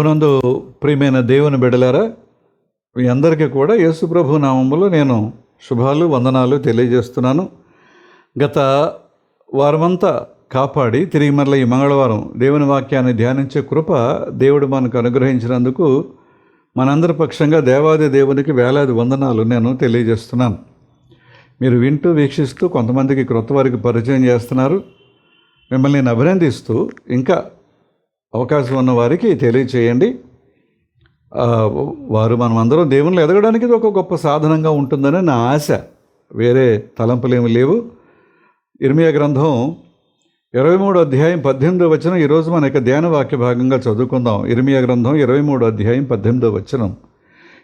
ప్రభునందు ప్రియమైన దేవుని బిడలారా మీ అందరికీ కూడా యేసు ప్రభు నామములో నేను శుభాలు వందనాలు తెలియజేస్తున్నాను. గత వారమంతా కాపాడి తిరిగి మరల ఈ మంగళవారం దేవుని వాక్యాన్ని ధ్యానించే కృప దేవుడు మనకు అనుగ్రహించినందుకు మనందరి పక్షంగా దేవాది దేవునికి వేలాది వందనాలు నేను తెలియజేస్తున్నాను. మీరు వింటూ వీక్షిస్తూ కొంతమందికి క్రొత్త వారికి పరిచయం చేస్తున్నారు. మిమ్మల్ని నేను అభినందిస్తూ ఇంకా అవకాశం ఉన్న వారికి తెలియచేయండి. వారు మనం అందరం దేవుళ్ళు ఎదగడానికి ఇది ఒక గొప్ప సాధనంగా ఉంటుందని నా ఆశ. వేరే తలంపులేమి లేవు. ఇర్మియా గ్రంథం ఇరవై మూడు అధ్యాయం పద్దెనిమిదో వచనం. ఈరోజు మన యొక్క ధ్యాన వాక్య భాగంగా చదువుకుందాం. ఇర్మియా గ్రంథం ఇరవై మూడు అధ్యాయం పద్దెనిమిదో వచనం.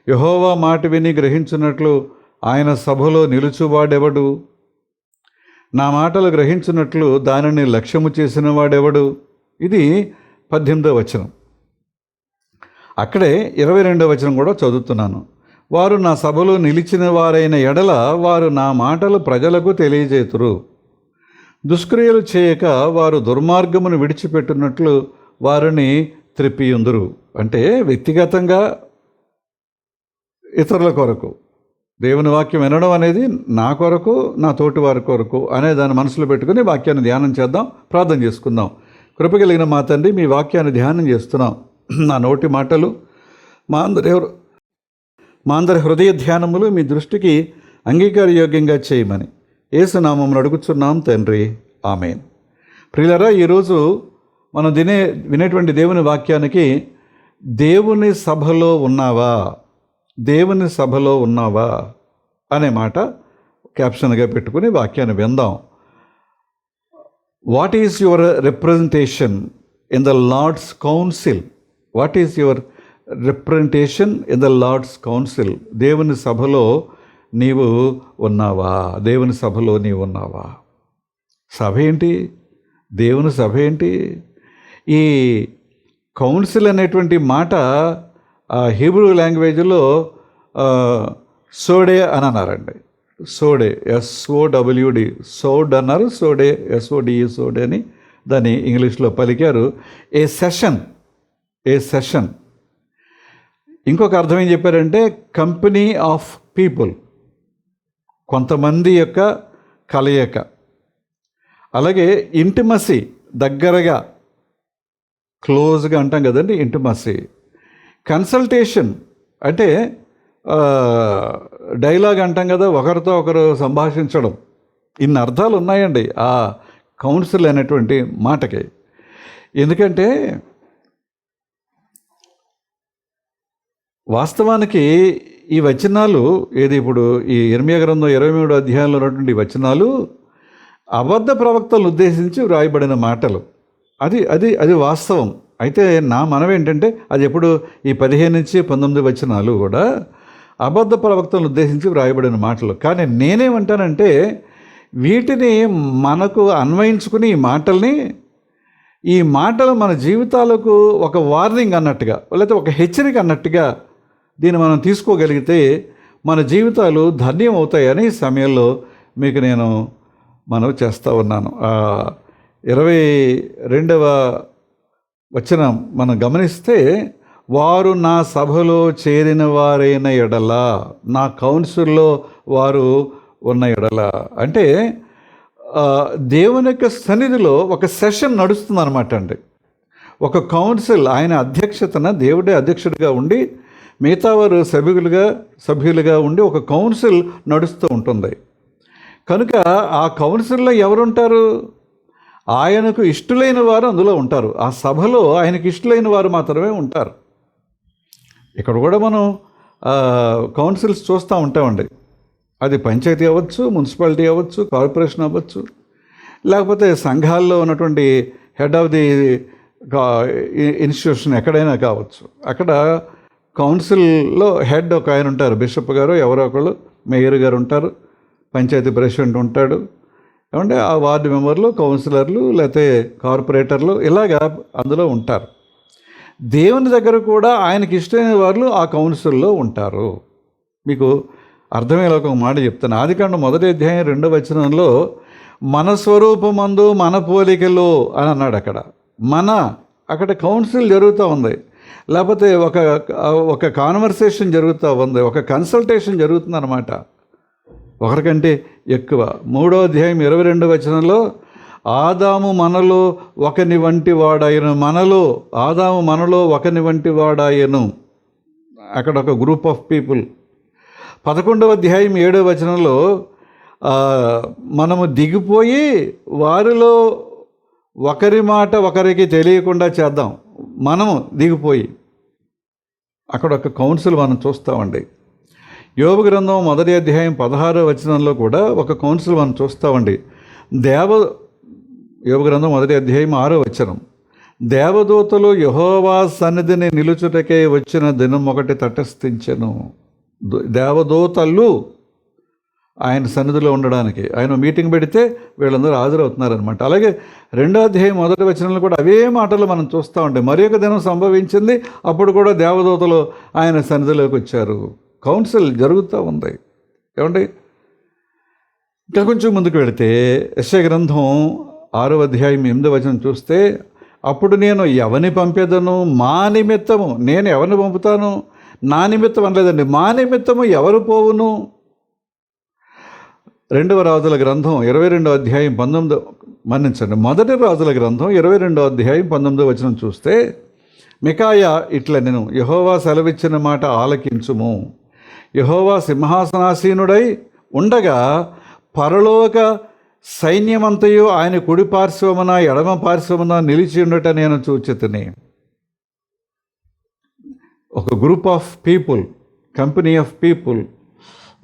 యహోవా మాట విని గ్రహించున్నట్లు ఆయన సభలో నిలుచువాడెవడు? నా మాటలు గ్రహించున్నట్లు దానిని లక్ష్యము చేసిన వాడెవడు? ఇది పద్దెనిమిదో వచనం. అక్కడే ఇరవై రెండో వచనం కూడా చదువుతున్నాను. వారు నా సభలో నిలిచిన వారైన ఎడల వారు నా మాటలు ప్రజలకు తెలియజేతురు. దుష్క్రియలు చేయక వారు దుర్మార్గమును విడిచిపెట్టినట్లు వారిని త్రిప్పియుందురు. అంటే వ్యక్తిగతంగా ఇతరుల కొరకు. దేవుని వాక్యం వినడం అనేది నా కొరకు నా తోటి వారి కొరకు అనే దాన్ని మనసులో పెట్టుకుని వాక్యాన్ని ధ్యానం చేద్దాం ప్రార్థన చేసుకుందాం. కృప కలిగిన మా తండ్రి మీ వాక్యాన్ని ధ్యానం చేస్తున్నాం. నా నోటి మాటలు మా అందరి మా అందరి హృదయ ధ్యానములు మీ దృష్టికి అంగీకారయోగ్యంగా చేయమని ఏసునామం అడుగుచున్నాం తండ్రి. ఆమె ప్రియులరా ఈరోజు మనం తినే వినేటువంటి దేవుని వాక్యానికి దేవుని సభలో ఉన్నావా? దేవుని సభలో ఉన్నావా? అనే మాట క్యాప్షన్గా పెట్టుకుని వాక్యాన్ని విందాం. What is your representation in the Lord's council what is your representation in the Lord's council దేవుని సభలో నీవు ఉన్నావా? దేవుని సభలో నీవు ఉన్నావా? సభ ఏంటి? దేవుని సభ ఏంటి? ఈ కౌన్సిల్ అనేటువంటి మాట హీబ్రూ లాంగ్వేజ్లో సోడే అని అన్నారండి. సోడే ఎస్ఓడబ్ల్యూడి సోడ్ అన్నారు సోడే ఎస్ఓడిఈ సోడే అని దాన్ని ఇంగ్లీష్లో పలికారు. A session a session? ఇంకొక అర్థం ఏం చెప్పారంటే కంపెనీ ఆఫ్ పీపుల్ కొంతమంది యొక్క కలయిక. అలాగే ఇంటిమసీ దగ్గరగా క్లోజ్గా అంటాం కదండి ఇంటిమసీ. కన్సల్టేషన్ అంటే డైలాగ్ అంటాం కదా ఒకరితో ఒకరు సంభాషించడం. ఇన్ని అర్థాలు ఉన్నాయండి ఆ కౌన్సిల్ అనేటువంటి మాటకి. ఎందుకంటే వాస్తవానికి ఈ వచనాలు ఏది ఇప్పుడు ఈ ఇర్మియా గ్రంథం ఇరవై మూడు అధ్యాయంలో ఉన్నటువంటి వచనాలు అబద్ధ ప్రవక్తలను ఉద్దేశించి వ్రాయబడిన మాటలు. అది అది అది వాస్తవం. అయితే నా మనం ఏంటంటే అది ఎప్పుడు ఈ పదిహేను నుంచి పంతొమ్మిది వచనాలు కూడా అబద్ధ ప్రవక్తలను ఉద్దేశించి వ్రాయబడిన మాటలు. కానీ నేనేమంటానంటే వీటిని మనకు అన్వయించుకుని ఈ మాటల్ని ఈ మాటలు మన జీవితాలకు ఒక వార్నింగ్ అన్నట్టుగా లేకపోతే ఒక హెచ్చరిక అన్నట్టుగా దీన్ని మనం తీసుకోగలిగితే మన జీవితాలు ధన్యం అవుతాయని ఈ సమయంలో మీకు నేను మనవి చేస్తూ ఉన్నాను. ఇరవై రెండవ వచ్చిన మనం గమనిస్తే వారు నా సభలో చేరిన వారైన ఎడల నా కౌన్సిల్లో వారు ఉన్న ఎడల. అంటే దేవుని యొక్క సన్నిధిలో ఒక సెషన్ నడుస్తుంది అనమాట అండి. ఒక కౌన్సిల్ ఆయన అధ్యక్షతన దేవుడే అధ్యక్షుడిగా ఉండి మిగతా వారు సభ్యులుగా సభ్యులుగా ఉండి ఒక కౌన్సిల్ నడుస్తూ ఉంటుంది. కనుక ఆ కౌన్సిల్లో ఎవరుంటారు? ఆయనకు ఇష్టలైన వారు అందులో ఉంటారు. ఆ సభలో ఆయనకు ఇష్టలైన వారు మాత్రమే ఉంటారు. ఇక్కడ కూడా మనం కౌన్సిల్స్ చూస్తూ ఉంటామండి. అది పంచాయతీ అవ్వచ్చు మున్సిపాలిటీ అవ్వచ్చు కార్పొరేషన్ అవ్వచ్చు. లేకపోతే సంఘాల్లో ఉన్నటువంటి హెడ్ ఆఫ్ ది ఇన్స్టిట్యూషన్ ఎక్కడైనా కావచ్చు. అక్కడ కౌన్సిల్లో హెడ్ ఒక ఆయన ఉంటారు బిషప్ గారు ఎవరో ఒకళ్ళు మేయర్ గారు ఉంటారు పంచాయతీ ప్రెసిడెంట్ ఉంటాడు. ఏమంటే ఆ వార్డు మెంబర్లు కౌన్సిలర్లు లేకపోతే కార్పొరేటర్లు ఇలాగా అందులో ఉంటారు. దేవుని దగ్గర కూడా ఆయనకి ఇష్టమైన వాళ్ళు ఆ కౌన్సిల్లో ఉంటారు. మీకు అర్థమయ్యేలా ఒక మాట చెప్తాను. ఆదికాండం మొదటి అధ్యాయం రెండవ వచనంలో మన స్వరూపమందు మన పోలికలో అని అన్నాడు అక్కడ. మన అక్కడ కౌన్సిల్ జరుగుతూ ఉంది. లేకపోతే ఒక ఒక కాన్వర్సేషన్ జరుగుతూ ఉంది. ఒక కన్సల్టేషన్ జరుగుతుంది అనమాట ఒకరికంటే ఎక్కువ. మూడో అధ్యాయం ఇరవై రెండు వచనంలో ఆదాము మనలో ఒకని వంటి వాడాయను. మనలో ఆదాము మనలో ఒకని వంటి వాడాయను. అక్కడ ఒక గ్రూప్ ఆఫ్ పీపుల్ పదకొండవ అధ్యాయం ఏడవ వచనంలో మనము దిగిపోయి వారిలో ఒకరి మాట ఒకరికి తెలియకుండా చేద్దాం. మనము దిగిపోయి. అక్కడ ఒక కౌన్సిల్ మనం చూస్తామండి. యోగ గ్రంథం మొదటి అధ్యాయం పదహారో వచనంలో కూడా ఒక కౌన్సిల్ మనం చూస్తామండి. దేవ యోగ గ్రంథం మొదటి అధ్యాయం ఆరో వచనం. దేవదూతలు యహోవా సన్నిధిని నిలుచుటకే వచ్చిన దినం ఒకటి తటస్థించెను. దేవదూతలు ఆయన సన్నిధిలో ఉండడానికి ఆయన మీటింగ్ పెడితే వీళ్ళందరూ హాజరవుతున్నారనమాట అలాగే రెండో అధ్యాయం మొదటి వచనంలో కూడా అవే మాటలు మనం చూస్తూ ఉంటాం మరి ఒక దినం సంభవించింది అప్పుడు కూడా దేవదూతలు ఆయన సన్నిధిలోకి వచ్చారు. కౌన్సిల్ జరుగుతూ ఉంది. ఏమండి? ఇంకా కొంచెం ముందుకు వెళితే యశ గ్రంథం ఆరో అధ్యాయం ఎనిమిదో వచనం చూస్తే అప్పుడు నేను ఎవరిని పంపేదను? మా నిమిత్తము. నేను ఎవరిని పంపుతాను? నా నిమిత్తం అనలేదండి. మా నిమిత్తము ఎవరు పోవును? రెండవ రాజుల గ్రంథం ఇరవై రెండో అధ్యాయం పంతొమ్మిదో మన్నించండి. మొదటి రాజుల గ్రంథం ఇరవై రెండో అధ్యాయం పంతొమ్మిదో వచనం చూస్తే మికాయ ఇట్ల నేను యహోవా సెలవిచ్చిన మాట ఆలకించుము. యహోవా సింహాసనాసీనుడై ఉండగా పరలోక సైన్యమంతయు ఆయన కుడి పార్శ్వమున ఎడమ పార్శ్వమున నిలిచి ఉండట నేను చూచితిని. ఒక group of people company of people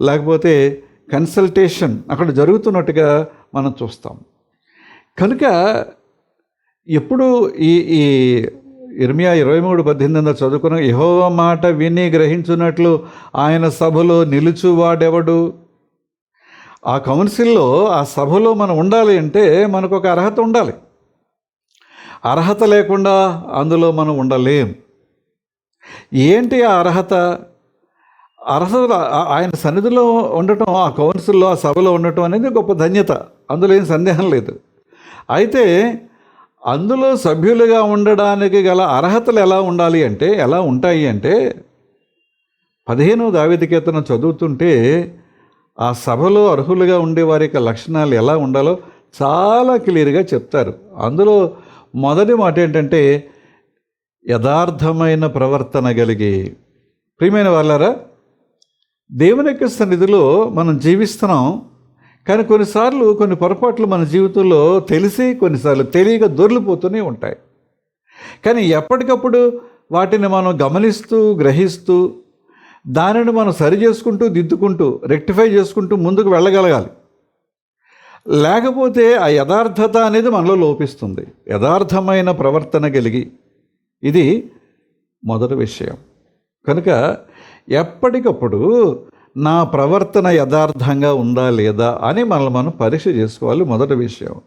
లేకపోతే కన్సల్టేషన్ అక్కడ జరుగుతున్నట్టుగా మనం చూస్తాం. కనుక ఎప్పుడు ఈ ఈ ఇర్మియా ఇరవై మూడు పద్దెనిమిది చదువుకున్న యహోవ మాట విని గ్రహించున్నట్లు ఆయన సభలో నిలుచువాడెవడు? ఆ కౌన్సిల్లో ఆ సభలో మనం ఉండాలి అంటే మనకు ఒక అర్హత ఉండాలి. అర్హత లేకుండా అందులో మనం ఉండలేం. ఏంటి ఆ అర్హత? అర్హత ఆయన సన్నిధిలో ఉండటం ఆ కౌన్సిల్లో ఆ సభలో ఉండటం అనేది గొప్ప ధన్యత. అందులో ఏం సందేహం లేదు. అయితే అందులో సభ్యులుగా ఉండడానికి గల అర్హతలు ఎలా ఉండాలి అంటే ఎలా ఉంటాయి అంటే పదిహేను దావేదికేతనం చదువుతుంటే ఆ సభలో అర్హులుగా ఉండే వారి యొక్క లక్షణాలు ఎలా ఉండాలో చాలా క్లియర్గా చెప్తారు. అందులో మొదటి మాట ఏంటంటే యథార్థమైన ప్రవర్తన కలిగి. ప్రియమైన వాళ్ళారా దేవుని యొక్క సన్నిధిలో మనం జీవిస్తున్నాం కానీ కొన్నిసార్లు కొన్ని పొరపాట్లు మన జీవితంలో తెలిసి కొన్నిసార్లు తెలియక దొర్లిపోతూనే ఉంటాయి. కానీ ఎప్పటికప్పుడు వాటిని మనం గమనిస్తూ గ్రహిస్తూ దానిని మనం సరి చేసుకుంటూ దిద్దుకుంటూ రెక్టిఫై చేసుకుంటూ ముందుకు వెళ్ళగలగాలి. లేకపోతే ఆ యథార్థత అనేది మనలో లోపిస్తుంది. యథార్థమైన ప్రవర్తన కలిగి ఇది మొదటి విషయం. కనుక ఎప్పటికప్పుడు నా ప్రవర్తన యథార్థంగా ఉందా లేదా అని మనల్ని మనం పరీక్ష చేసుకోవాలి మొదటి విషయం.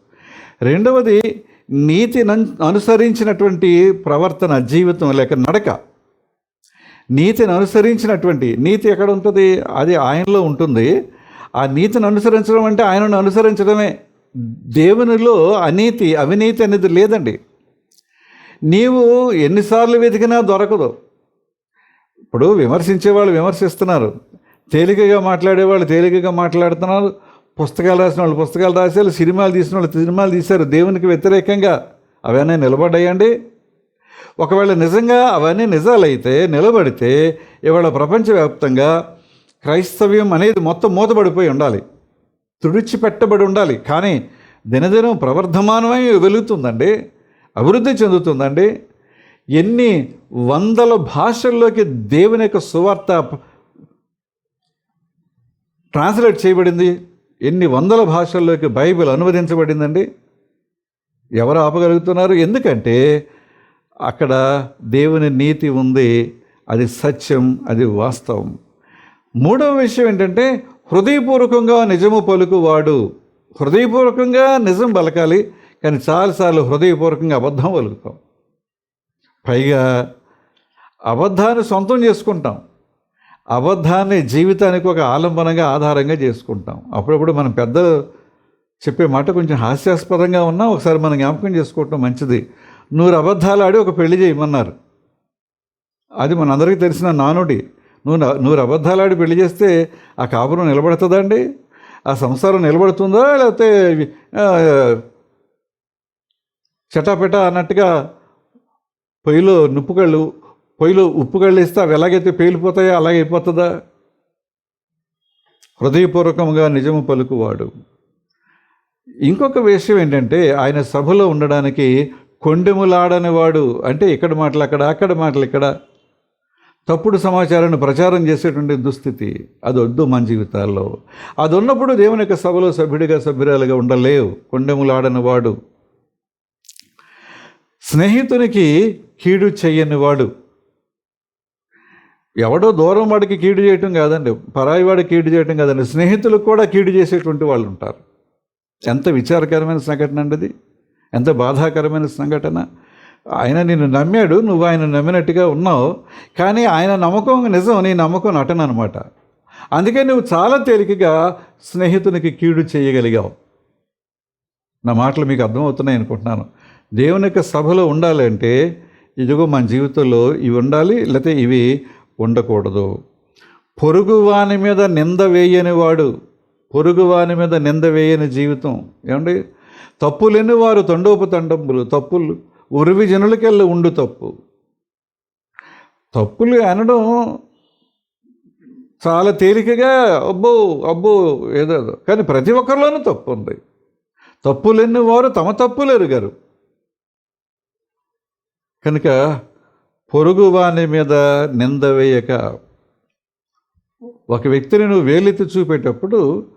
రెండవది నీతిని అనుసరించినటువంటి ప్రవర్తన జీవితం లేక నడక. నీతిని అనుసరించినటువంటి నీతి ఎక్కడ ఉంటుంది? అది ఆయనలో ఉంటుంది. ఆ నీతిని అనుసరించడం అంటే ఆయనను అనుసరించడమే. దేవునిలో అనీతి అవినీతి అనేది లేదండి. నీవు ఎన్నిసార్లు వెతికినా దొరకదు. ఇప్పుడు విమర్శించే వాళ్ళు విమర్శిస్తున్నారు. తేలికగా మాట్లాడేవాళ్ళు తేలికగా మాట్లాడుతున్నారు. పుస్తకాలు రాసిన వాళ్ళు పుస్తకాలు రాశారు సినిమాలు తీసిన వాళ్ళు సినిమాలు తీశారు. దేవునికి వ్యతిరేకంగా అవన్నీ నిలబడ్డాయండి? ఒకవేళ నిజంగా అవన్నీ నిజాలైతే నిలబడితే ఇవాళ ప్రపంచవ్యాప్తంగా క్రైస్తవ్యం అనేది మొత్తం మూతబడిపోయి ఉండాలి. తుడిచిపెట్టబడి ఉండాలి. కానీ దినదినం ప్రవర్ధమానమై వెలుగుతుందండి. అభివృద్ధి చెందుతుందండి. ఎన్ని వందల భాషల్లోకి దేవుని యొక్క సువార్త ట్రాన్స్లేట్ చేయబడింది? ఎన్ని వందల భాషల్లోకి బైబిల్ అనువదించబడిందండి? ఎవరు ఆపగలుగుతున్నారు? ఎందుకంటే అక్కడ దేవుని నీతి ఉంది అది సత్యం అది వాస్తవం. మూడవ విషయం ఏంటంటే హృదయపూర్వకంగా నిజము పలుకువాడు. హృదయపూర్వకంగా నిజం పలకాలి కానీ చాలాసార్లు హృదయపూర్వకంగా అబద్ధం పలుకుతాం. పైగా అబద్ధాన్ని సొంతం చేసుకుంటాం. అబద్ధాన్ని జీవితానికి ఒక ఆలంబనంగా ఆధారంగా చేసుకుంటాం. అప్పుడప్పుడు మనం పెద్ద చెప్పే మాట కొంచెం హాస్యాస్పదంగా ఉన్నా ఒకసారి మనం జ్ఞాపకం చేసుకోవటం మంచిది. నూరు అబద్ధాలు ఆడి ఒక పెళ్ళి చేయమన్నారు. అది మనందరికీ తెలిసిన నానుడి. నువ్వు నూరు అబద్ధాలు అబద్ధాలాడి పెళ్ళి చేస్తే ఆ కాపురం నిలబడుతుందా అండి? ఆ సంసారం నిలబడుతుందా లేకపోతే ఆ, చటాపెట అన్నట్టుగా పొయ్యిలో నుప్పుకళ్ళు పొయ్యిలో ఉప్పు కళ్ళు ఇస్తే అవి ఎలాగైతే పేలిపోతాయో అలాగే అయిపోతుందా? హృదయపూర్వకంగా నిజము పలుకువాడు. ఇంకొక విషయం ఏంటంటే ఆయన సభలో ఉండడానికి కొండెములాడనివాడు. అంటే ఇక్కడ మాటలు అక్కడ అక్కడ మాటలు ఇక్కడ. తప్పుడు సమాచారాన్ని ప్రచారం చేసేటువంటి దుస్థితి. అది వద్దు మన జీవితాల్లో. అది ఉన్నప్పుడు దేవుని యొక్క సభలో సభ్యుడిగా సభ్యురాలుగా ఉండలేవు. కొండెములాడని వాడు స్నేహితునికి కీడు చెయ్యని వాడు ఎవడో దూరం వాడికి కీడు చేయటం కాదండి. పరాయి వాడికి కీడు చేయటం కాదండి. స్నేహితులకు కూడా కీడు చేసేటువంటి వాళ్ళు ఉంటారు ఎంత విచారకరమైన సంఘటన అండి అది. ఎంత బాధాకరమైన సంఘటన. ఆయన నిన్ను నమ్మాడు నువ్వు ఆయన నమ్మినట్టుగా ఉన్నావు కానీ ఆయన నమ్మకం నిజం నీ నమ్మకం నటన అనమాట అందుకే నువ్వు చాలా తేలికగా స్నేహితునికి కీడు చేయగలిగావు. నా మాటలు మీకు అర్థమవుతున్నాయి అనుకుంటున్నాను. దేవుని యొక్క సభలో ఉండాలంటే ఇదిగో మన జీవితంలో ఇవి ఉండాలి లేకపోతే ఇవి ఉండకూడదు. పొరుగువాని మీద నింద వేయని వాడు పొరుగువాని మీద నింద వేయని జీవితం. ఏమండి? తప్పులేని వారు తండోపతండంబులు తప్పులు ఉరివి జనులకెళ్ళి ఉండు తప్పు. తప్పులు అనడం చాలా తేలికగా అబ్బో అబ్బో ఏదో కానీ ప్రతి ఒక్కరిలోనూ తప్పు ఉంది. తప్పులెన్ని వారు తమ తప్పులు గారు కనుక పొరుగు వాని మీద నింద వేయక ఒక వ్యక్తిని నువ్వు వేలెత్తి చూపేటప్పుడు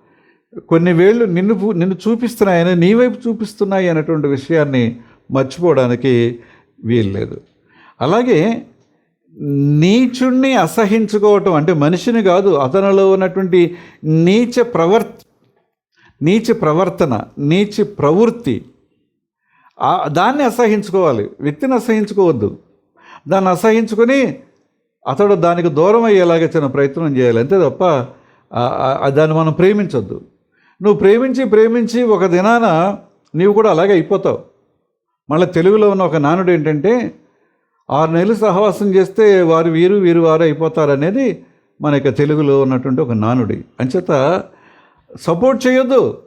కొన్ని వేళ్ళు నిన్ను నిన్ను చూపిస్తున్నాయని నీ వైపు చూపిస్తున్నాయి అనేటువంటి విషయాన్ని మర్చిపోవడానికి వీల్లేదు. అలాగే నీచుణ్ణి అసహించుకోవటం అంటే మనిషిని కాదు అతనిలో ఉన్నటువంటి నీచ ప్రవర్ నీచ ప్రవర్తన నీచ ప్రవృత్తి దాన్ని అసహించుకోవాలి. వ్యక్తిని అసహించుకోవద్దు. దాన్ని అసహించుకొని అతడు దానికి దూరం అయ్యేలాగా చిన్న ప్రయత్నం చేయాలి. అంతే తప్ప దాన్ని మనం ప్రేమించొద్దు. నువ్వు ప్రేమించి ప్రేమించి ఒక దినాన నీవు కూడా అలాగే అయిపోతావు. మళ్ళీ తెలుగులో ఉన్న ఒక నానుడు ఏంటంటే ఆరు నెలలు సహవాసం చేస్తే వారు వీరు వీరు వారు అయిపోతారు అనేది మన యొక్క తెలుగులో ఉన్నటువంటి ఒక నానుడి. అంచేత సపోర్ట్ చేయొద్దు.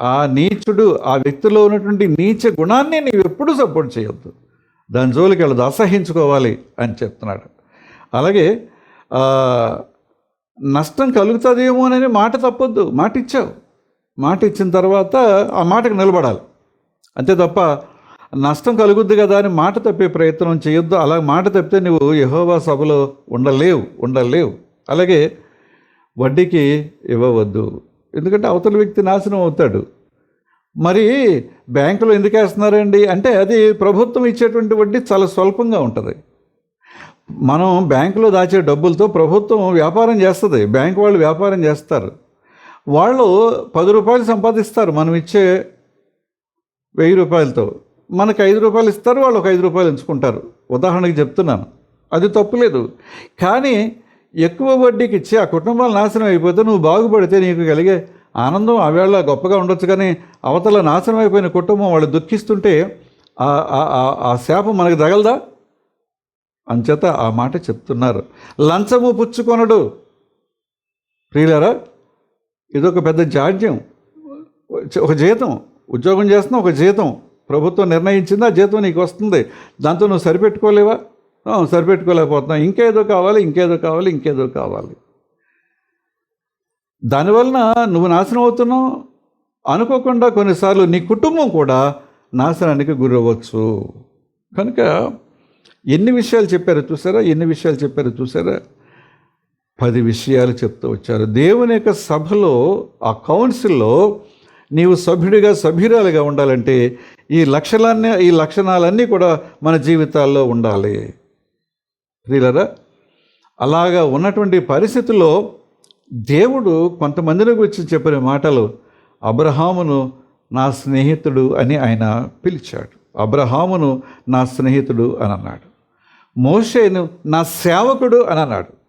ఆ నీచుడు ఆ వ్యక్తిలో ఉన్నటువంటి నీచ గుణాన్ని నీవు ఎప్పుడూ సపోర్ట్ చేయొద్దు. దాని జోలికి వెళ్ళదు అసహించుకోవాలి అని చెప్తున్నాడు. అలాగే ఆ, నష్టం కలుగుతుందేమోనని మాట తప్పొద్దు మాట ఇచ్చావు మాట ఇచ్చిన తర్వాత ఆ మాటకు నిలబడాలి. అంతే తప్ప నష్టం కలుగుద్ది కదా అని మాట తప్పే ప్రయత్నం చేయొద్దు. అలా మాట తప్పితే నువ్వు యహోవా సభలో ఉండలేవు ఉండలేవు. అలాగే వడ్డీకి ఇవ్వవద్దు. ఎందుకంటే అవతల వ్యక్తి నాశనం అవుతాడు. మరి బ్యాంకులో ఎందుకు వేస్తున్నారండి? అంటే అది ప్రభుత్వం ఇచ్చేటువంటి వడ్డీ చాలా స్వల్పంగా ఉంటుంది. మనం బ్యాంకులో దాచే డబ్బులతో ప్రభుత్వం వ్యాపారం చేస్తుంది. బ్యాంకు వాళ్ళు వ్యాపారం చేస్తారు. వాళ్ళు పది రూపాయలు సంపాదిస్తారు. మనం ఇచ్చే వెయ్యి రూపాయలతో. మనకు ఐదు రూపాయలు ఇస్తారు వాళ్ళు ఒక ఐదు రూపాయలు ఎంచుకుంటారు. ఉదాహరణకి చెప్తున్నాను. అది తప్పులేదు కానీ ఎక్కువ వడ్డీకి ఇచ్చి ఆ కుటుంబాలు నాశనం అయిపోతే నువ్వు బాగుపడితే నీకు కలిగే ఆనందం ఆవేళ గొప్పగా ఉండొచ్చు. కానీ అవతల నాశనం అయిపోయిన కుటుంబం వాళ్ళు దుఃఖిస్తుంటే ఆ- శాపం మనకు తగలదా? అంచేత ఆ మాట చెప్తున్నారు. లంచము పుచ్చుకొనడు. ప్రియులరా ఇదొక పెద్ద జాడ్యం. ఒక జీతం. ఉద్యోగం చేస్తున్నావు ఒక జీతం. ప్రభుత్వం నిర్ణయించింది? ఆ జీతం నీకు వస్తుంది. దాంతో నువ్వు సరిపెట్టుకోలేవా? సరిపెట్టుకోలేకపోతున్నావు. ఇంకేదో కావాలి ఇంకేదో కావాలి ఇంకేదో కావాలి. దానివలన నువ్వు నాశనం అవుతున్నావు. అనుకోకుండా కొన్నిసార్లు నీ కుటుంబం కూడా నాశనానికి గురవ్వచ్చు. కనుక ఎన్ని విషయాలు చెప్పారో చూసారా? ఎన్ని విషయాలు చెప్పారో చూసారా? పది విషయాలు చెప్తూ వచ్చారు. దేవుని యొక్క సభలో ఆ కౌన్సిల్లో నీవు సభ్యుడిగా సభ్యురాలుగా ఉండాలంటే ఈ లక్షణాన్ని ఈ లక్షణాలన్నీ కూడా మన జీవితాల్లో ఉండాలి. ప్రియులరా అలాగా ఉన్నటువంటి పరిస్థితుల్లో దేవుడు కొంతమందిని గురించి చెప్పిన మాటలు అబ్రహామును నా స్నేహితుడు అని ఆయన పిలిచాడు. అబ్రహామును నా స్నేహితుడు అని అన్నాడు. మోషేను నా సేవకుడు అని అన్నాడు.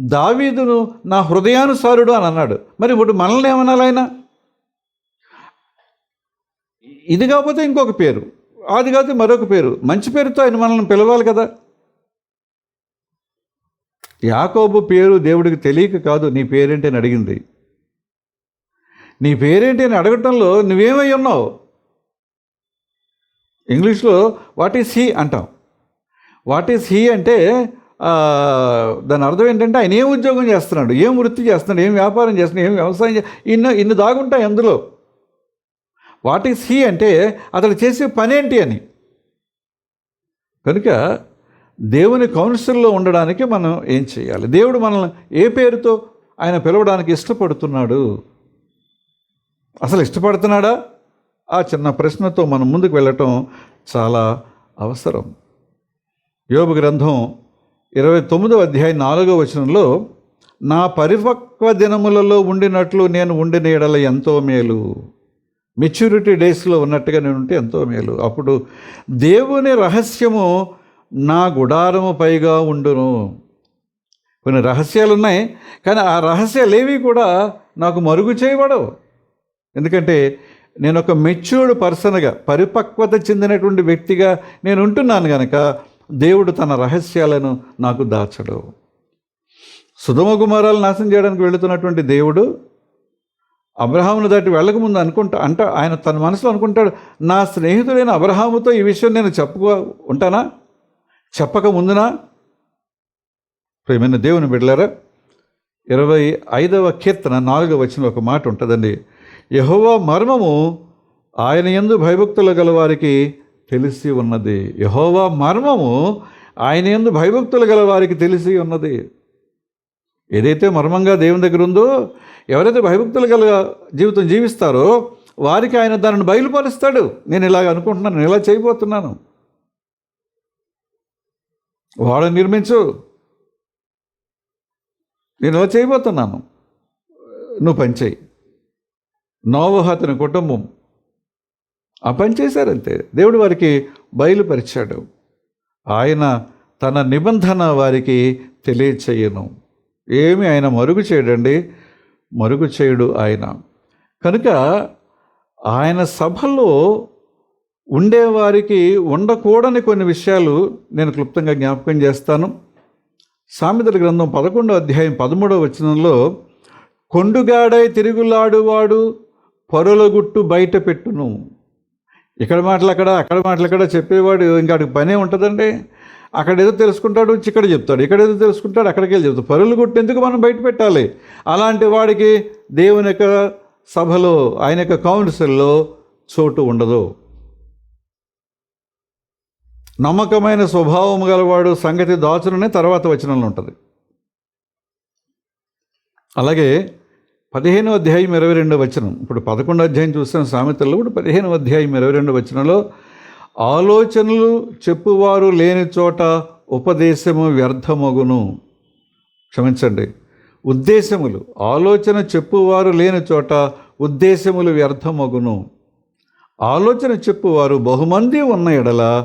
దావీదును నా హృదయానుసారుడు అని అన్నాడు. మరి ఇప్పుడు మనల్ని ఏమనాలి ఆయన? ఇది కాకపోతే ఇంకొక పేరు. అది కాకపోతే మరొక పేరు. మంచి పేరుతో ఆయన మనల్ని పిలవాలి కదా? యాకోబు పేరు దేవుడికి తెలియక కాదు నీ పేరేంటి అని అడిగింది. నీ పేరేంటి అని అడగటంలో నువ్వేమై ఉన్నావు? ఇంగ్లీష్లో వాట్ ఈస్ హీ అంటాం. వాట్ ఈస్ హీ అంటే దాని అర్థం ఏంటంటే ఆయన ఏం ఉద్యోగం చేస్తున్నాడు ఏం వృత్తి చేస్తున్నాడు ఏం వ్యాపారం చేస్తున్నాడు ఏం వ్యవసాయం చే ఇన్ని ఇన్ని దాగుంటాయి అందులో. వాట్ ఈస్ హీ అంటే అతడు చేసే పని ఏంటి అని. కనుక దేవుని కౌన్సిల్లో ఉండడానికి మనం ఏం చేయాలి? దేవుడు మనల్ని ఏ పేరుతో ఆయన పిలవడానికి ఇష్టపడుతున్నాడు? అసలు ఇష్టపడుతున్నాడా? ఆ చిన్న ప్రశ్నతో మనం ముందుకు వెళ్ళటం చాలా అవసరం. యోగ గ్రంథం ఇరవై తొమ్మిదవ అధ్యాయం నాలుగో వచనంలో నా పరిపక్వ దినములలో ఉండినట్లు నేను ఉండిన ఎడల ఎంతో మేలు. మెచ్యూరిటీ డేస్లో ఉన్నట్టుగా నేను ఉంటే ఎంతో మేలు. అప్పుడు దేవుని రహస్యము నా గుడారము పైగా ఉండును. కొన్ని రహస్యాలు ఉన్నాయి కానీ ఆ రహస్యాలు ఏవి కూడా నాకు మరుగు చేయబడవు. ఎందుకంటే నేను ఒక మెచ్యూర్డ్ పర్సన్గా పరిపక్వత చెందినటువంటి వ్యక్తిగా నేను ఉంటున్నాను కనుక దేవుడు తన రహస్యాలను నాకు దాచడు. సుధమ కుమారాలు నాశనం చేయడానికి వెళుతున్నటువంటి దేవుడు అబ్రహామును దాటి వెళ్ళకముందు అనుకుంటా అంట ఆయన తన మనసులో అనుకుంటాడు నా స్నేహితుడైన అబ్రహాముతో ఈ విషయం నేను చెప్పుకో ఉంటానా? చెప్పక ముందునా? ప్రేమైన దేవుని బిడ్డలారా ఇరవై ఐదవ కీర్తన నాలుగవ వచ్చిన ఒక మాట ఉంటుందండి. యహోవా మర్మము ఆయన ఎందు భయభక్తులు గల వారికి తెలిసి ఉన్నది. యహోవా మర్మము ఆయన ఎందు భయభక్తులు గల వారికి తెలిసి ఉన్నది. ఏదైతే మర్మంగా దేవుని దగ్గర ఉందో ఎవరైతే భయభక్తులు గల జీవితం జీవిస్తారో వారికి ఆయన దానిని బయలుపరుస్తాడు. నేను ఇలాగ అనుకుంటున్నాను నేను ఇలా చేయబోతున్నాను. వాడు నిర్మించు. నేను ఇలా చేయబోతున్నాను. నువ్వు పనిచేయి నోవహ అతని కుటుంబం ఆ పని చేశారంతే. దేవుడు వారికి బయలుపరిచాడు. ఆయన తన నిబంధన వారికి తెలియచేయను. ఏమి ఆయన మరుగు చేయడండి? మరుగు చేయడు ఆయన. కనుక ఆయన సభలో ఉండేవారికి ఉండకూడని కొన్ని విషయాలు నేను క్లుప్తంగా జ్ఞాపకం చేస్తాను. సామెతల గ్రంథం పదకొండో అధ్యాయం పదమూడవ వచనంలో కొండుగాడై తిరుగులాడువాడు పరులగుట్టు బయట పెట్టును. ఇక్కడ మాటలు అక్కడ అక్కడ మాటలు అక్కడ చెప్పేవాడు ఇంకా అక్కడికి పనే ఉంటుందండి. అక్కడ ఏదో తెలుసుకుంటాడు వచ్చి ఇక్కడ చెప్తాడు. ఇక్కడ ఏదో తెలుసుకుంటాడు అక్కడికి వెళ్ళి చెప్తాడు. పరులు గుట్టు ఎందుకు మనం బయట పెట్టాలి. అలాంటి వాడికి దేవుని యొక్క సభలో ఆయన యొక్క కౌన్సిల్లో చోటు ఉండదు. నమ్మకమైన స్వభావం గలవాడు సంగతి దాచుననే తర్వాత వచనంలో ఉంటుంది. అలాగే పదిహేను అధ్యాయం ఇరవై రెండో వచనం. ఇప్పుడు పదకొండో అధ్యాయం చూస్తున్న సామెతల్లో కూడా పదిహేను అధ్యాయం ఇరవై రెండో వచనంలో ఆలోచనలు చెప్పువారు లేని చోట ఉపదేశము వ్యర్థమగును. క్షమించండి. ఉద్దేశములు ఆలోచన చెప్పువారు లేని చోట ఉద్దేశములు వ్యర్థమగును. ఆలోచన చెప్పువారు బహుమంది ఉన్న ఎడల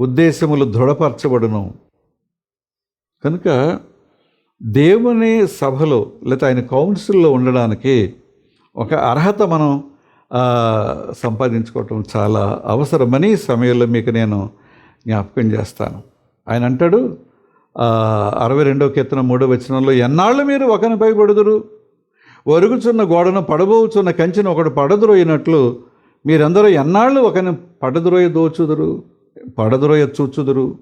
ఉద్దేశములు దృఢపరచబడును. కనుక దేవుని సభలో లేదా ఆయన కౌన్సిల్లో ఉండడానికి ఒక అర్హత మనం సంపాదించుకోవటం చాలా అవసరమని సమయంలో మీకు నేను జ్ఞాపకం చేస్తాను. ఆయన అంటాడు అరవై రెండవ కీర్తన మూడో వచనంలో ఎన్నాళ్ళు మీరు ఒకని పైబడుదురు ఒరుగుచున్న గోడను పడబోచున్న కంచెను ఒకడు పడద్రోయినట్లు మీరందరూ ఎన్నాళ్ళు ఒకని పడద్రోయ దోచుదురు పడద్రోయ చూచుదురు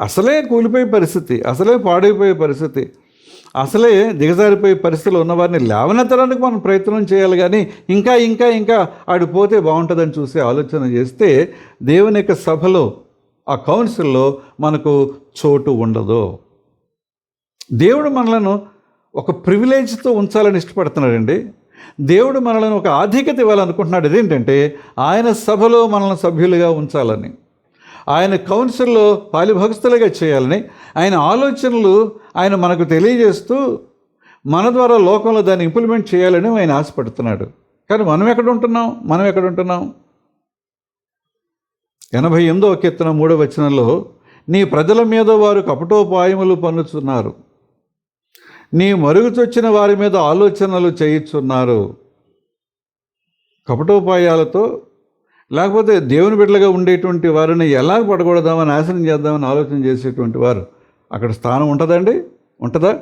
అసలే కూలిపోయే పరిస్థితి అసలే పాడైపోయే పరిస్థితి అసలే దిగజారిపోయే పరిస్థితులు ఉన్నవారిని లేవనెత్తడానికి మనం ప్రయత్నం చేయాలి కానీ ఇంకా ఇంకా ఇంకా ఆడిపోతే బాగుంటుందని చూసే ఆలోచన చేస్తే దేవుని యొక్క సభలో ఆ కౌన్సిల్లో మనకు చోటు ఉండదు. దేవుడు మనలను ఒక ప్రివిలేజ్తో ఉంచాలని ఇష్టపడుతున్నాడండి. దేవుడు మనలను ఒక ఆధిక్యత ఇవ్వాలనుకుంటున్నాడు. అదేంటంటే ఆయన సభలో మనల్ని సభ్యులుగా ఉంచాలని. ఆయన కౌన్సిల్లో పాలిభక్తులుగా చేయాలని ఆయన ఆలోచనలు ఆయన మనకు తెలియజేస్తూ మన ద్వారా లోకంలో దాన్ని ఇంప్లిమెంట్ చేయాలని ఆయన ఆశపడుతున్నాడు. కానీ మనం ఎక్కడ ఉంటున్నాం? మనం ఎక్కడ ఉంటున్నాం? ఎనభై ఎనిమిదవ కీర్తన మూడవ వచనంలో నీ ప్రజల మీద వారు కపటోపాయములు పన్నుచున్నారు. నీ మరుగుచొచ్చిన వారి మీద ఆలోచనలు చేయుచున్నారు. కపటోపాయాలతో లేకపోతే దేవుని బిడ్డలుగా ఉండేటువంటి వారిని ఎలా పడకూడదామని నాశనం చేద్దామని ఆలోచన చేసేటువంటి వారు అక్కడ స్థానం ఉంటుందండి? ఉంటుందా?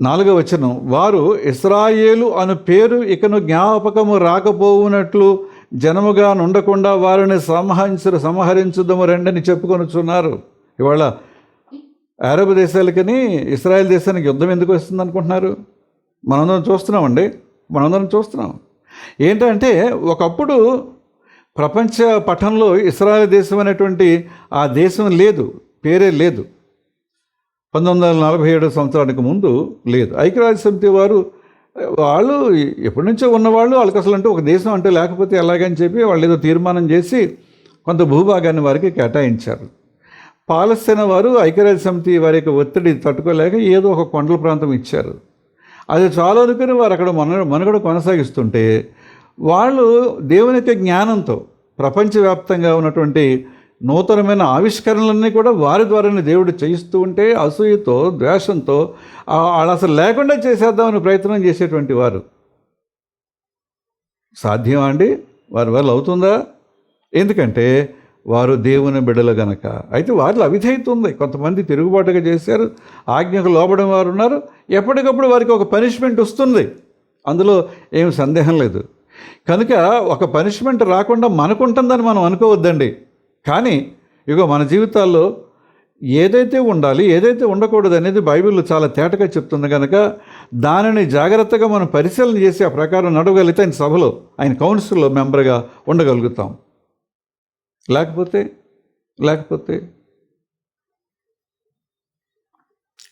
నాలుగవ వచనం వారు ఇస్రాయేలు అను పేరు ఇకను జ్ఞాపకము రాకపోవునట్లు జనముగా నుండకుండా వారిని సంహరించు సంహరించుదము రెండని చెప్పుకొనుచున్నారు. ఇవాళ అరబ్ దేశాలకని ఇస్రాయేల్ దేశానికి యుద్ధం ఎందుకు వస్తుంది అనుకుంటున్నారు మనందరం చూస్తున్నామండి. మనందరం చూస్తున్నాం. ఏంటంటే ఒకప్పుడు ప్రపంచ పఠంలో ఇస్రాయల్ దేశం అనేటువంటి ఆ దేశం లేదు పేరే లేదు. పంతొమ్మిది వందల నలభై ఏడు సంవత్సరానికి ముందు లేదు. ఐక్యరాజ్య సమితి వారు వాళ్ళు ఎప్పటి నుంచో ఉన్నవాళ్ళు వాళ్ళకి అసలు అంటే ఒక దేశం అంటే లేకపోతే ఎలాగని చెప్పి వాళ్ళు ఏదో తీర్మానం చేసి కొంత భూభాగాన్ని వారికి కేటాయించారు. పాలస్తీనా వారు ఐక్యరాజ్య సమితి వారి యొక్క ఒత్తిడి తట్టుకోలేక ఏదో ఒక కొండల ప్రాంతం ఇచ్చారు. అది చాలు అనుకుని వారు అక్కడ మన మనుగడ కొనసాగిస్తుంటే వాళ్ళు దేవుని యొక్క జ్ఞానంతో ప్రపంచవ్యాప్తంగా ఉన్నటువంటి నూతనమైన ఆవిష్కరణలన్నీ కూడా వారి ద్వారానే దేవుడు చేయిస్తూ ఉంటే అసూయతో ద్వేషంతో వాళ్ళు అసలు లేకుండా చేసేద్దామని ప్రయత్నం చేసేటువంటి వారు. సాధ్యమా అండి? వారి వల్ల అవుతుందా? ఎందుకంటే వారు దేవుని బిడలు గనక. అయితే వారిలో అవిధేయత ఉంది. కొంతమంది తిరుగుబాటుగా చేశారు ఆజ్ఞకు లోబడిన వారు ఉన్నారు. ఎప్పటికప్పుడు వారికి ఒక పనిష్మెంట్ వస్తుంది. అందులో ఏం సందేహం లేదు. కనుక ఒక పనిష్మెంట్ రాకుండా మనకుంటుందని మనం అనుకోవద్దండి. కానీ ఇగో మన జీవితాల్లో ఏదైతే ఉండాలి ఏదైతే ఉండకూడదు అనేది బైబిల్లో చాలా తేటగా చెప్తుంది కనుక దానిని జాగ్రత్తగా మనం పరిశీలన చేసి ఆ ప్రకారం నడవగలిగితే ఆయన సభలో ఆయన కౌన్సిల్లో మెంబర్గా ఉండగలుగుతాం. లేకపోతే లేకపోతే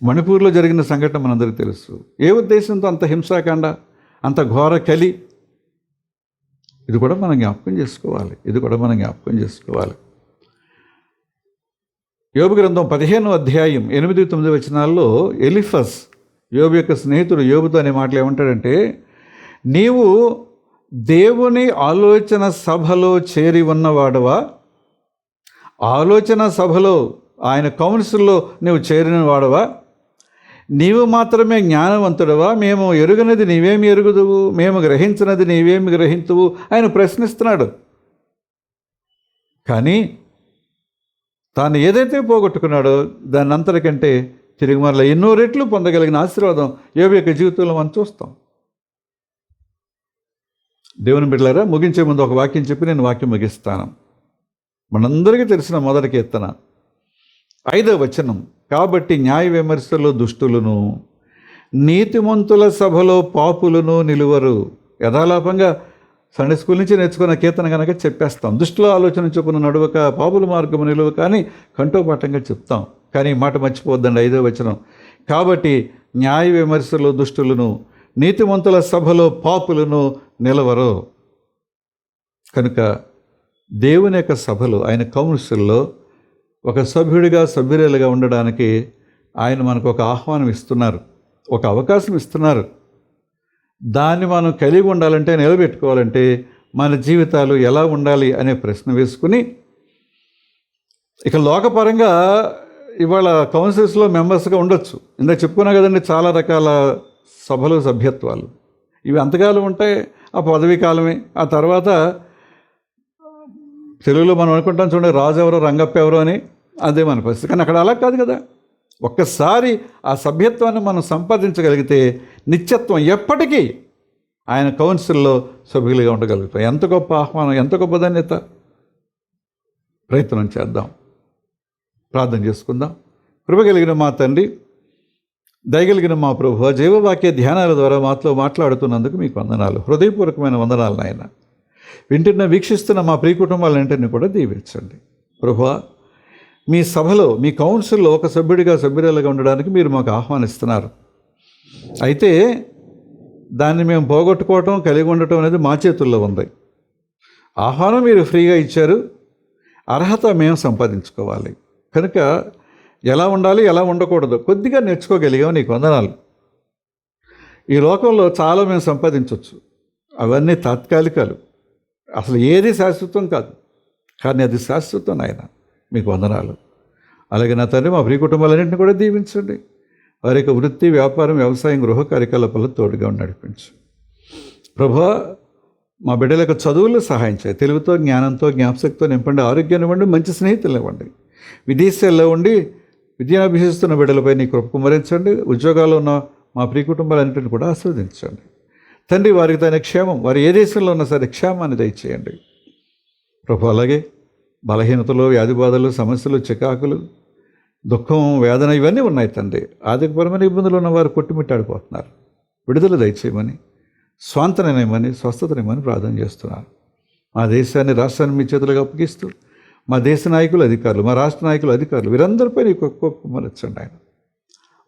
మణిపూర్లో జరిగిన సంఘటన మనందరికీ తెలుసు. ఏ ఉద్దేశంతో అంత హింసాకాండ అంత ఘోర కలి? ఇది కూడా మనం జ్ఞాపకం చేసుకోవాలి. ఇది కూడా మనం జ్ఞాపకం చేసుకోవాలి. యోబు గ్రంథం పదిహేను అధ్యాయం ఎనిమిది తొమ్మిది వచనాల్లో ఎలిఫస్ యోబు యొక్క స్నేహితుడు యోబుతో అనే మాటలు ఏమంటాడంటే నీవు దేవుని ఆలోచన సభలో చేరి ఉన్నవాడవా? ఆలోచన సభలో ఆయన కౌన్సిల్లో నువ్వు చేరిన వాడవా నీవు మాత్రమే జ్ఞానవంతుడవా? మేము ఎరుగనది నీవేమి ఎరుగుదువు? మేము గ్రహించినది నీవేమి గ్రహించువు ఆయన ప్రశ్నిస్తున్నాడు. కానీ తాను ఏదైతే పోగొట్టుకున్నాడో దాని అంతటికంటే తిరిగి మరలా ఎన్నో రెట్లు పొందగలిగిన ఆశీర్వాదం యోబు యొక్క జీవితంలో మనం చూస్తాం. దేవుని బిడ్డలారా ముగించే ముందు ఒక వాక్యం చెప్పి నేను వాక్యం ముగిస్తాను. మనందరికీ తెలిసిన మొదటి కీర్తన. ఐదవ వచనం. కాబట్టి న్యాయ విమర్శలు దుష్టులను నీతిమంతుల సభలో పాపులను నిలువరు. యథాలాపంగా సండే స్కూల్ నుంచి నేర్చుకున్న కీర్తన కనుక చెప్పేస్తాం. దుష్టుల ఆలోచన చొప్పున నడువక పాపుల మార్గము నిలువ కానీ కంఠోపాఠంగా చెప్తాం. కానీ మాట మర్చిపోద్దండి ఐదో వచనం. కాబట్టి న్యాయ విమర్శలు దుష్టులను నీతిమంతుల సభలో పాపులను నిలవరు. కనుక దేవుని యొక్క సభలో ఆయన కౌన్సిల్లో ఒక సభ్యుడిగా సభ్యురాలుగా ఉండడానికి ఆయన మనకు ఒక ఆహ్వానం ఇస్తున్నారు. ఒక అవకాశం ఇస్తున్నారు. దాన్ని మనం కలిగి ఉండాలంటే నిలబెట్టుకోవాలంటే మన జీవితాలు ఎలా ఉండాలి అనే ప్రశ్న వేసుకుని ఇక లోకపరంగా ఇవాళ కౌన్సిల్స్లో మెంబర్స్గా ఉండొచ్చు. ఇందాక చెప్పుకున్నా కదండి చాలా రకాల సభలు సభ్యత్వాలు. ఇవి అంతకాలం ఉంటాయి ఆ పదవీ కాలమే. ఆ తర్వాత తెలుగులో మనం అనుకుంటాం చూడండి రాజు ఎవరో రంగప్ప ఎవరో అని అదే మన పరిస్థితి. కానీ అక్కడ అలా కాదు కదా. ఒక్కసారి ఆ సభ్యత్వాన్ని మనం సంపాదించగలిగితే నిత్యత్వం ఎప్పటికీ ఆయన కౌన్సిల్లో సభ్యులుగా ఉండగలుగుతాం. ఎంత గొప్ప ఆహ్వానం ఎంత గొప్ప ధన్యత. ప్రయత్నం చేద్దాం. ప్రార్థన చేసుకుందాం. కృపగలిగిన మా తండ్రి దయగలిగిన మా ప్రభు జీవవాక్య ధ్యానాల ద్వారా మాతో మాట్లాడుతున్నందుకు మీకు వందనాలు. హృదయపూర్వకమైన వందనాలు నాయన. వింటున్న వీక్షిస్తున్న మా ప్రియ కుటుంబాలన్నింటినీ కూడా దీవించండి. ప్రభువా మీ సభలో మీ కౌన్సిల్లో ఒక సభ్యుడిగా సభ్యురాలుగా ఉండడానికి మీరు మాకు ఆహ్వానిస్తున్నారు. అయితే దాన్ని మేము పోగొట్టుకోవటం కలిగి ఉండటం అనేది మా చేతుల్లో ఉంది. ఆహ్వానం మీరు ఫ్రీగా ఇచ్చారు. అర్హత మేము సంపాదించుకోవాలి. కనుక ఎలా ఉండాలి ఎలా ఉండకూడదు కొద్దిగా నేర్చుకోగలిగాం నీకు వందనాలు. ఈ లోకంలో చాలా మేము సంపాదించవచ్చు అవన్నీ తాత్కాలికాలు. అసలు ఏది శాశ్వతం కాదు. కానీ అది శాశ్వతం నాయన. మీకు వందనాలు. అలాగే నా తండ్రి మా ప్రియ కుటుంబాలన్నింటినీ కూడా దీవించండి. వారి యొక్క వృత్తి వ్యాపారం వ్యవసాయం గృహ కార్యకలాపాలు తోడుగా నడిపించు. ప్రభా మా బిడ్డలకు చదువుల్లో సహాయం చేయి. తెలుగుతో జ్ఞానంతో జ్ఞాపశక్తితో నింపండి ఆరోగ్యం ఇవ్వండి మంచి స్నేహితులు ఇవ్వండి. విదేశాల్లో ఉండి విద్యను అభ్యసిస్తున్న బిడ్డలపై నీ కృప కుమరించండి ఉద్యోగాల్లో ఉన్న మా ప్రియ కుటుంబాలన్నింటిని కూడా ఆస్వాదించండి తండ్రి వారికి తన క్షేమం. వారు ఏ దేశంలో ఉన్నా సరే క్షేమాన్ని దయచేయండి. ప్రభు అలాగే బలహీనతలు వ్యాధి బాధలు సమస్యలు చికాకులు దుఃఖం వేదన ఇవన్నీ ఉన్నాయి తండ్రి. ఆర్థికపరమైన ఇబ్బందులు ఉన్నవారు కొట్టుమిట్టాడిపోతున్నారు. విడుదల దయచేయమని స్వాంతనమని స్వస్థతనిమని ప్రార్థన చేస్తున్నారు మా దేశాన్ని రాష్ట్రాన్ని మీ చేతులకు అప్పగిస్తూ మా దేశ నాయకులు అధికారులు మా రాష్ట్ర నాయకులు అధికారులు వీరందరిపై నీకు ఒక్కొక్క కుమ్మరించండి ఆయన.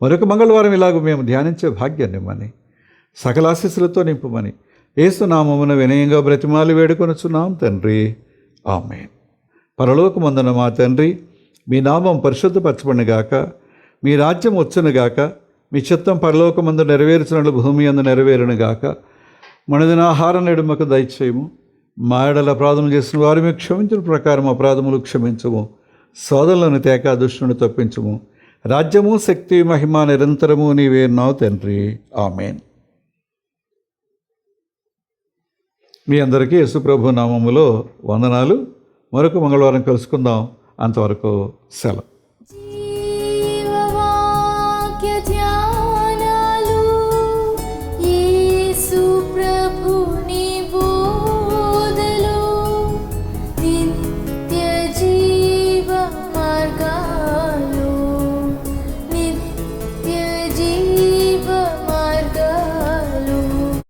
మరొక మంగళవారం ఇలాగ మేము ధ్యానించే భాగ్యాన్ని ఇమ్మని సకలాశీస్సులతో నింపమని. ఏసునామమున వినయంగా బ్రతిమాలి వేడుకొనుచున్నాం తండ్రి. ఆమె పరలోకమందున మా తండ్రి మీ నామం పరిశుద్ధపరచబడినగాక మీ రాజ్యం వచ్చునుగాక మీ చిత్తం పరలోకమందు నెరవేర్చినట్లు భూమి అందు నెరవేరునుగాక మనదిన ఆహారం నేడు దయచేయము. మా ఎడల అపరాధములు చేసిన వారు మీకు క్షమించిన ప్రకారం అపరాధములు క్షమించము. సోదరులను తేక దుష్టుని తప్పించము. రాజ్యము శక్తి మహిమ నిరంతరము నీవే నావు తండ్రి. ఆమెన్. మీ అందరికీ యేసుప్రభు నామములో వందనాలు. మరొక మంగళవారం కలుసుకుందాం. అంతవరకు సెలవు.